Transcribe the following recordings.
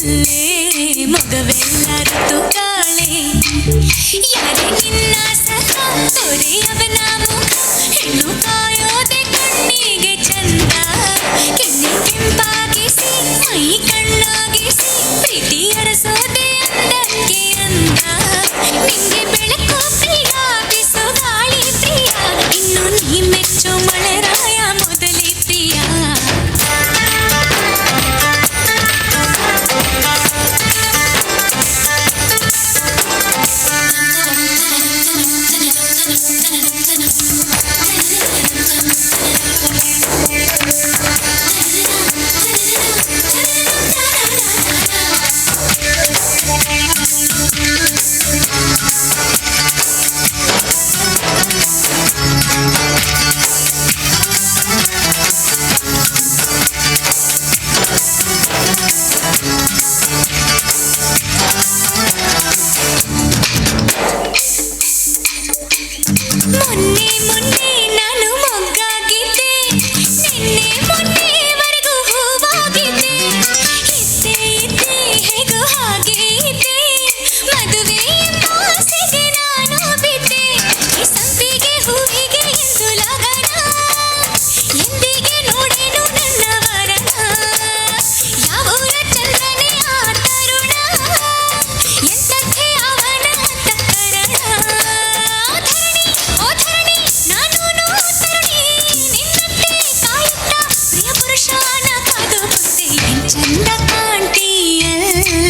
ಕಲ್ಲೇ ಮಗವೆಲ್ಲರೂ ಕಾಳೆ ಯಾರೇ ಇನ್ನಾಸ ಅವನ நீ முன்னே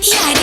Yeah,